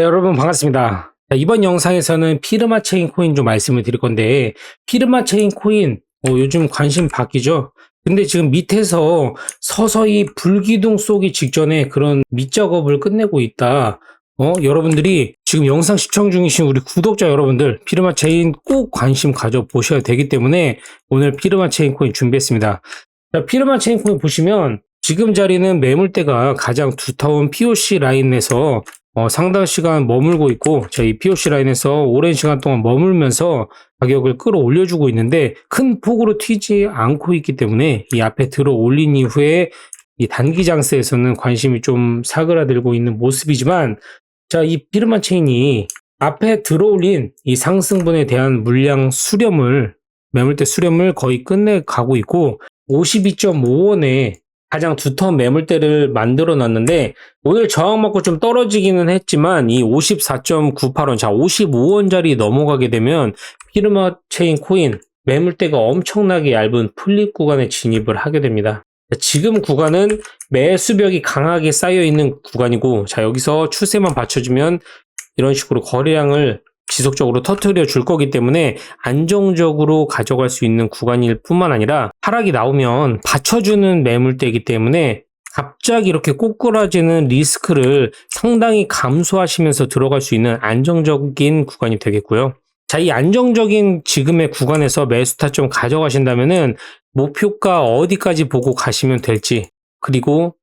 네, 여러분 반갑습니다. 자, 이번 영상에서는 피르마 체인 코인 좀 말씀을 드릴 건데 피르마 체인 코인 어, 요즘 관심 바뀌죠. 근데 지금 밑에서 서서히 불기둥 쏘기 직전에 그런 밑작업을 끝내고 있다. 어, 여러분들이 지금 영상 시청 중이신 우리 구독자 여러분들 피르마 체인 꼭 관심 가져 보셔야 되기 때문에 오늘 피르마 체인 코인 준비했습니다. 자, 피르마 체인 코인 보시면 지금 자리는 매물대가 가장 두터운 POC 라인에서 어, 상당 시간 머물고 있고 저희 POC 라인에서 오랜 시간 동안 머물면서 가격을 끌어올려주고 있는데 큰 폭으로 튀지 않고 있기 때문에 이 앞에 들어 올린 이후에 이 단기 장세에서는 관심이 좀 사그라들고 있는 모습이지만 자, 이 피르마 체인이 앞에 들어올린 이 상승분에 대한 물량 수렴을 매물대 수렴을 거의 끝내 가고 있고 52.5원에 가장 두터운 매물대를 만들어 놨는데 오늘 저항 맞고 좀 떨어지기는 했지만 이 54.98원 자 55원짜리 넘어가게 되면 피르마 체인 코인 매물대가 엄청나게 얇은 플립 구간에 진입을 하게 됩니다. 지금 구간은 매수벽이 강하게 쌓여 있는 구간이고 자 여기서 추세만 받쳐주면 이런 식으로 거래량을 지속적으로 터트려 줄 거기 때문에 안정적으로 가져갈 수 있는 구간일 뿐만 아니라 하락이 나오면 받쳐주는 매물대이기 때문에 갑자기 이렇게 꼬꾸라지는 리스크를 상당히 감소하시면서 들어갈 수 있는 안정적인 구간이 되겠고요. 자, 이 안정적인 지금의 구간에서 매수 타점 가져가신다면은 목표가 어디까지 보고 가시면 될지, 그리고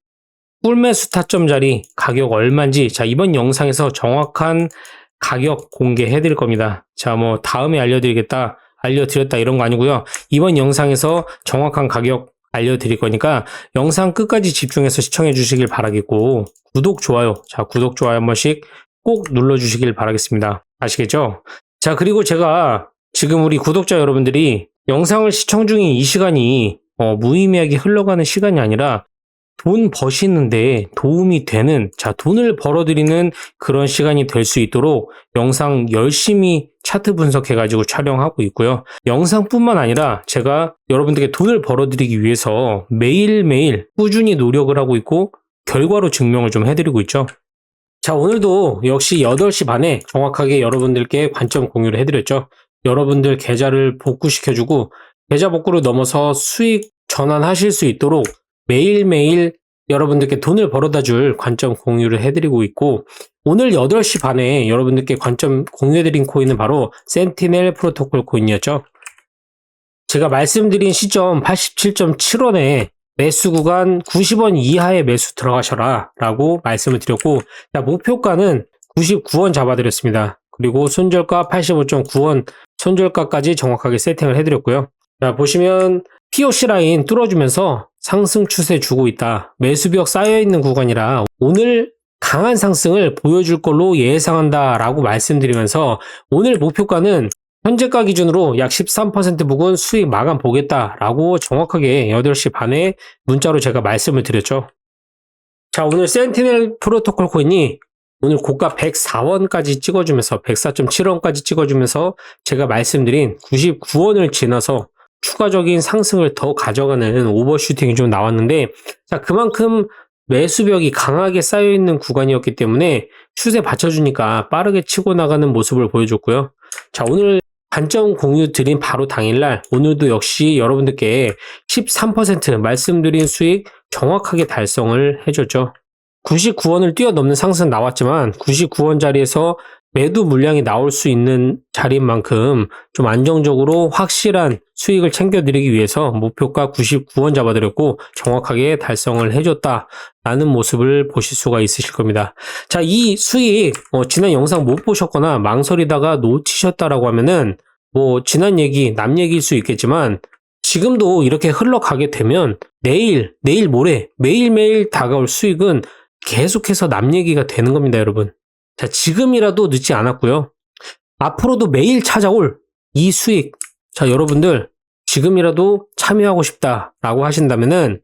꿀매수 타점 자리 가격 얼마인지, 자, 이번 영상에서 정확한 가격 공개해 드릴 겁니다. 자, 뭐, 다음에 알려드리겠다, 알려드렸다 이런 거 아니고요. 이번 영상에서 정확한 가격 알려드릴 거니까 영상 끝까지 집중해서 시청해 주시길 바라겠고, 구독, 좋아요. 자, 구독, 좋아요 한 번씩 꼭 눌러주시길 바라겠습니다. 아시겠죠? 자, 그리고 제가 지금 우리 구독자 여러분들이 영상을 시청 중인 이 시간이 어, 무의미하게 흘러가는 시간이 아니라 돈 버시는데 도움이 되는, 자, 돈을 벌어들이는 그런 시간이 될 수 있도록 영상 열심히 차트 분석해가지고 촬영하고 있고요. 영상뿐만 아니라 제가 여러분들께 돈을 벌어들이기 위해서 매일매일 꾸준히 노력을 하고 있고 결과로 증명을 좀 해드리고 있죠. 자, 오늘도 역시 8시 반에 정확하게 여러분들께 관점 공유를 해드렸죠. 여러분들 계좌를 복구시켜주고 계좌 복구를 넘어서 수익 전환하실 수 있도록 매일매일 여러분들께 돈을 벌어다 줄 관점 공유를 해드리고 있고 오늘 8시 반에 여러분들께 관점 공유해드린 코인은 바로 센티넬 프로토콜 코인이었죠. 제가 말씀드린 시점 87.7원에 매수 구간 90원 이하의 매수 들어가셔라 라고 말씀을 드렸고 자, 목표가는 99원 잡아드렸습니다. 그리고 손절가 85.9원 손절가까지 정확하게 세팅을 해드렸고요. 자, 보시면 POC 라인 뚫어주면서 상승 추세 주고 있다. 매수벽 쌓여있는 구간이라 오늘 강한 상승을 보여줄 걸로 예상한다 라고 말씀드리면서 오늘 목표가는 현재가 기준으로 약 13% 부근 수익 마감 보겠다 라고 정확하게 8시 반에 문자로 제가 말씀을 드렸죠. 자, 오늘 센티넬 프로토콜 코인이 오늘 고가 104원까지 찍어주면서 104.7원까지 찍어주면서 제가 말씀드린 99원을 지나서 추가적인 상승을 더 가져가는 오버슈팅이 좀 나왔는데 자 그만큼 매수벽이 강하게 쌓여 있는 구간이었기 때문에 추세 받쳐주니까 빠르게 치고 나가는 모습을 보여줬고요. 자 오늘 관점 공유 드린 바로 당일날 오늘도 역시 여러분들께 13% 말씀드린 수익 정확하게 달성을 해줬죠. 99원을 뛰어넘는 상승 나왔지만 99원 자리에서 매도 물량이 나올 수 있는 자리인 만큼 좀 안정적으로 확실한 수익을 챙겨드리기 위해서 목표가 99원 잡아드렸고 정확하게 달성을 해줬다라는 모습을 보실 수가 있으실 겁니다. 자, 이 수익 어, 지난 영상 못 보셨거나 망설이다가 놓치셨다라고 하면은 뭐 지난 얘기 남 얘기일 수 있겠지만 지금도 이렇게 흘러가게 되면 내일 내일 모레 매일매일 다가올 수익은 계속해서 남 얘기가 되는 겁니다, 여러분. 자, 지금이라도 늦지 않았고요. 앞으로도 매일 찾아올 이 수익. 자, 여러분들 지금이라도 참여하고 싶다라고 하신다면은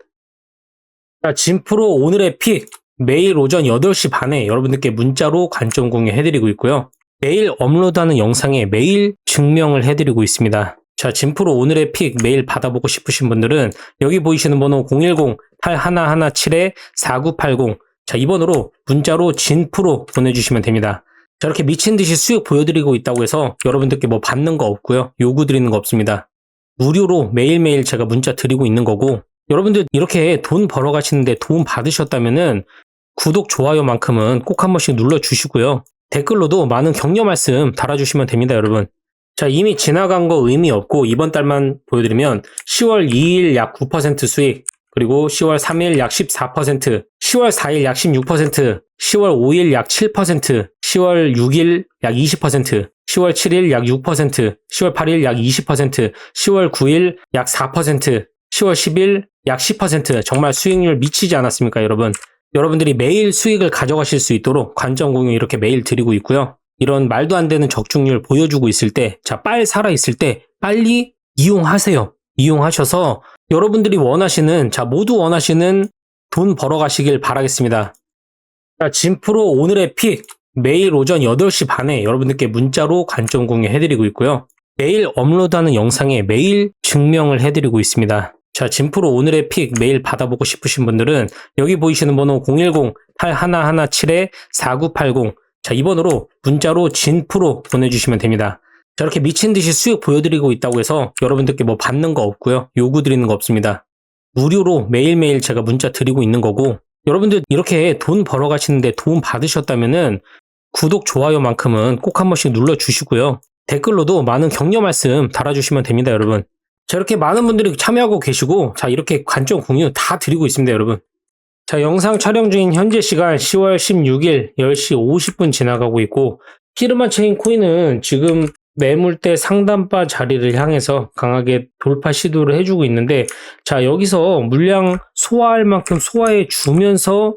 자, 진프로 오늘의 픽 매일 오전 8시 반에 여러분들께 문자로 관점 공유 해드리고 있고요. 매일 업로드하는 영상에 매일 증명을 해드리고 있습니다. 자, 진프로 오늘의 픽 매일 받아보고 싶으신 분들은 여기 보이시는 번호 010-8117-4980 자, 이번으로 문자로 진프로 보내주시면 됩니다. 자, 이렇게 미친 듯이 수익 보여드리고 있다고 해서 여러분들께 뭐 받는 거 없고요. 요구 드리는 거 없습니다. 무료로 매일매일 제가 문자 드리고 있는 거고, 여러분들 이렇게 돈 벌어 가시는데 도움 받으셨다면은 구독, 좋아요만큼은 꼭 한 번씩 눌러주시고요. 댓글로도 많은 격려 말씀 달아주시면 됩니다, 여러분. 자, 이미 지나간 거 의미 없고, 이번 달만 보여드리면 10월 2일 약 9% 수익, 그리고 10월 3일 약 14%, 10월 4일 약 16%, 10월 5일 약 7%, 10월 6일 약 20%, 10월 7일 약 6%, 10월 8일 약 20%, 10월 9일 약 4%, 10월 10일 약 10% 정말 수익률 미치지 않았습니까, 여러분? 여러분들이 매일 수익을 가져가실 수 있도록 관점 공유 이렇게 매일 드리고 있고요. 이런 말도 안 되는 적중률 보여주고 있을 때, 자, 빨 살아 있을 때 빨리 이용하세요. 이용하셔서 여러분들이 원하시는, 자, 모두 원하시는 돈 벌어 가시길 바라겠습니다. 자, 진프로 오늘의 픽, 매일 오전 8시 반에 여러분들께 문자로 관점 공유 해드리고 있고요. 매일 업로드하는 영상에 매일 증명을 해드리고 있습니다. 자, 진프로 오늘의 픽 매일 받아보고 싶으신 분들은 여기 보이시는 번호 010-8117-4980 자, 이 번호로 문자로 진프로 보내주시면 됩니다. 자, 이렇게 미친 듯이 수익 보여드리고 있다고 해서 여러분들께 뭐 받는 거 없고요. 요구 드리는 거 없습니다. 무료로 매일매일 제가 문자 드리고 있는 거고 여러분들 이렇게 돈 벌어 가시는데 도움 받으셨다면은 구독, 좋아요만큼은 꼭 한 번씩 눌러 주시고요. 댓글로도 많은 격려 말씀 달아주시면 됩니다, 여러분. 자, 이렇게 많은 분들이 참여하고 계시고, 자, 이렇게 관점 공유 다 드리고 있습니다, 여러분. 자, 영상 촬영 중인 현재 시간 10월 16일 10시 50분 지나가고 있고, 피르마 체인 코인은 지금 매물대 상단바 자리를 향해서 강하게 돌파 시도를 해주고 있는데, 자, 여기서 물량 소화할 만큼 소화해 주면서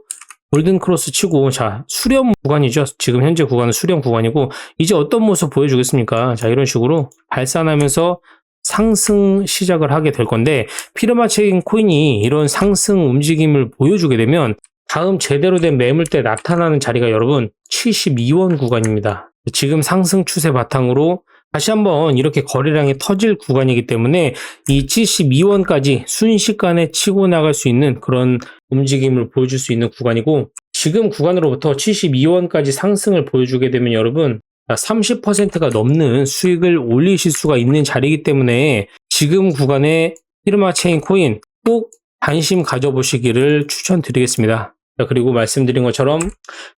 골든 크로스 치고, 자, 수렴 구간이죠. 지금 현재 구간은 수렴 구간이고, 이제 어떤 모습 보여주겠습니까? 자, 이런 식으로 발산하면서 상승 시작을 하게 될 건데 피르마 체인 코인이 이런 상승 움직임을 보여주게 되면 다음 제대로 된 매물대 나타나는 자리가 여러분 72원 구간입니다. 지금 상승 추세 바탕으로 다시 한번 이렇게 거래량이 터질 구간이기 때문에 이 72원까지 순식간에 치고 나갈 수 있는 그런 움직임을 보여줄 수 있는 구간이고 지금 구간으로부터 72원까지 상승을 보여주게 되면 여러분 30%가 넘는 수익을 올리실 수가 있는 자리이기 때문에 지금 구간에 피르마 체인 코인 꼭 관심 가져보시기를 추천드리겠습니다. 자, 그리고 말씀드린 것처럼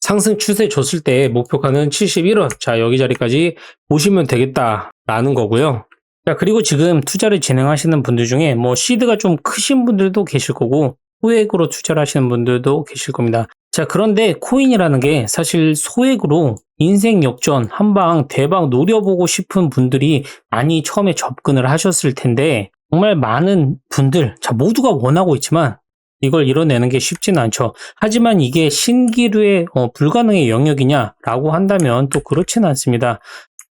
상승 추세 줬을 때 목표가는 71원. 자, 여기 자리까지 보시면 되겠다라는 거고요. 자, 그리고 지금 투자를 진행하시는 분들 중에 뭐 시드가 좀 크신 분들도 계실 거고 소액으로 투자를 하시는 분들도 계실 겁니다. 자, 그런데 코인이라는 게 사실 소액으로 인생 역전, 한 방 대박 노려보고 싶은 분들이 많이 처음에 접근을 하셨을 텐데, 정말 많은 분들, 자, 모두가 원하고 있지만, 이걸 이뤄내는 게 쉽지는 않죠. 하지만 이게 신기루의 어, 불가능의 영역이냐라고 한다면 또 그렇지는 않습니다.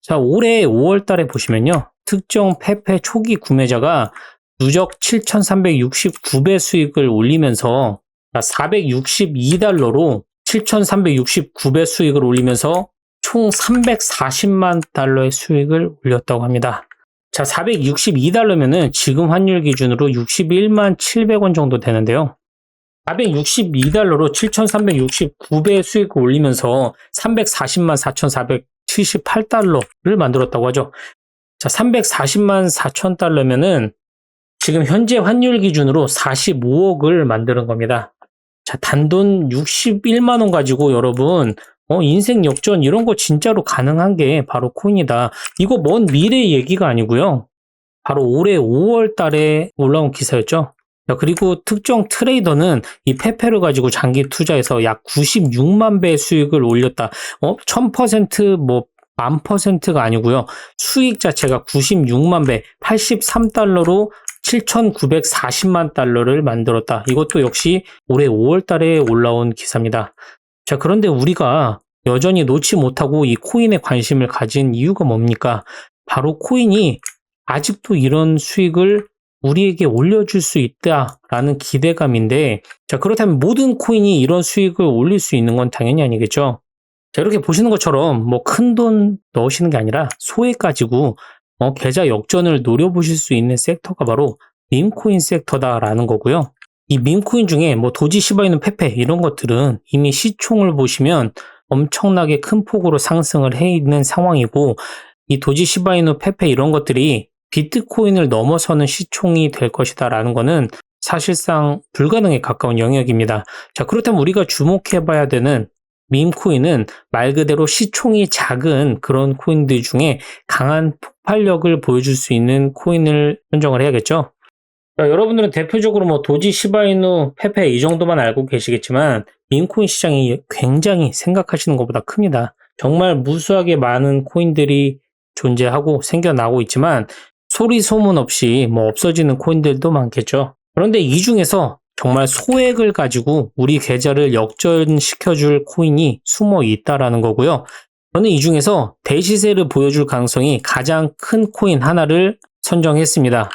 자, 올해 5월 달에 보시면요. 특정 페페 초기 구매자가 누적 7,369배 수익을 올리면서 462달러로 7,369배 수익을 올리면서 총 340만 달러의 수익을 올렸다고 합니다. 자, 462달러면은 지금 환율 기준으로 61만 700원 정도 되는데요. 462달러로 7,369배 수익을 올리면서 340만 4,478달러를 만들었다고 하죠. 자, 340만 4천 달러면은 지금 현재 환율 기준으로 45억을 만드는 겁니다. 자, 단돈 61만 원 가지고 여러분 어, 인생 역전 이런 거 진짜로 가능한 게 바로 코인이다. 이거 먼 미래 얘기가 아니고요. 바로 올해 5월 달에 올라온 기사였죠. 자, 그리고 특정 트레이더는 이 페페를 가지고 장기 투자해서 약 96만 배 수익을 올렸다. 어, 1000%뭐 만 퍼센트가 아니고요. 수익 자체가 96만 배, 83달러로 7,940만 달러를 만들었다. 이것도 역시 올해 5월 달에 올라온 기사입니다. 자, 그런데 우리가 여전히 놓지 못하고 이 코인에 관심을 가진 이유가 뭡니까? 바로 코인이 아직도 이런 수익을 우리에게 올려줄 수 있다라는 기대감인데, 자, 그렇다면 모든 코인이 이런 수익을 올릴 수 있는 건 당연히 아니겠죠? 자, 이렇게 보시는 것처럼 뭐 큰 돈 넣으시는 게 아니라 소액 가지고 어, 계좌 역전을 노려보실 수 있는 섹터가 바로 밈코인 섹터다라는 거고요. 이 밈코인 중에 뭐 도지 시바이누 페페 이런 것들은 이미 시총을 보시면 엄청나게 큰 폭으로 상승을 해 있는 상황이고 이 도지 시바이누 페페 이런 것들이 비트코인을 넘어서는 시총이 될 것이다라는 거는 사실상 불가능에 가까운 영역입니다. 자, 그렇다면 우리가 주목해 봐야 되는 밈코인은 말 그대로 시총이 작은 그런 코인들 중에 강한 폭발력을 보여줄 수 있는 코인을 선정을 해야겠죠. 자, 여러분들은 대표적으로 뭐 도지 시바이누 페페 이 정도만 알고 계시겠지만 밈코인 시장이 굉장히 생각하시는 것보다 큽니다. 정말 무수하게 많은 코인들이 존재하고 생겨나고 있지만 소리 소문 없이 뭐 없어지는 코인들도 많겠죠. 그런데 이 중에서 정말 소액을 가지고 우리 계좌를 역전시켜줄 코인이 숨어 있다라는 거고요. 저는 이 중에서 대시세를 보여줄 가능성이 가장 큰 코인 하나를 선정했습니다.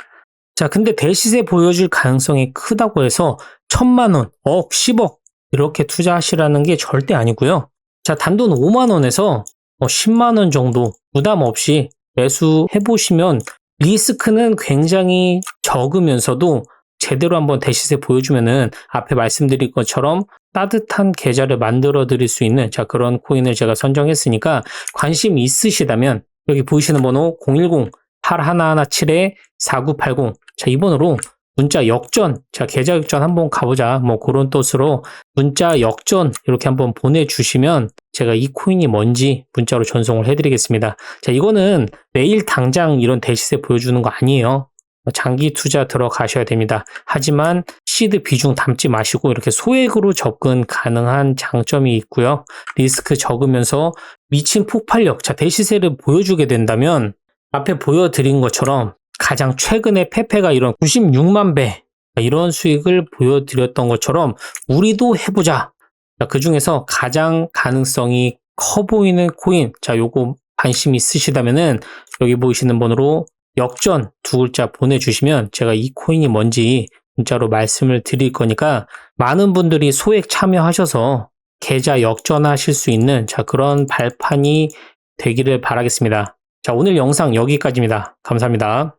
자, 근데 대시세 보여줄 가능성이 크다고 해서 천만 원, 억, 10억 이렇게 투자하시라는 게 절대 아니고요. 자, 단돈 5만 원에서 10만 원 정도 부담 없이 매수해 보시면 리스크는 굉장히 적으면서도 제대로 한번 대시세 보여주면은 앞에 말씀드린 것처럼 따뜻한 계좌를 만들어 드릴 수 있는 자 그런 코인을 제가 선정했으니까 관심 있으시다면 여기 보이시는 번호 010-8117-4980 자 이 번호로 문자 역전. 자 계좌 역전 한번 가보자. 뭐 그런 뜻으로 문자 역전 이렇게 한번 보내주시면 제가 이 코인이 뭔지 문자로 전송을 해드리겠습니다. 자 이거는 매일 당장 이런 대시세 보여주는 거 아니에요. 장기 투자 들어가셔야 됩니다. 하지만 시드 비중 담지 마시고 이렇게 소액으로 접근 가능한 장점이 있고요. 리스크 적으면서 미친 폭발력, 자, 대시세를 보여주게 된다면 앞에 보여드린 것처럼 가장 최근에 페페가 이런 96만 배 이런 수익을 보여드렸던 것처럼 우리도 해보자. 그 중에서 가장 가능성이 커 보이는 코인, 자, 요거 관심 있으시다면은 여기 보이시는 번호로 역전 두 글자 보내주시면 제가 이 코인이 뭔지 문자로 말씀을 드릴 거니까 많은 분들이 소액 참여하셔서 계좌 역전하실 수 있는 자 그런 발판이 되기를 바라겠습니다. 자 오늘 영상 여기까지입니다. 감사합니다.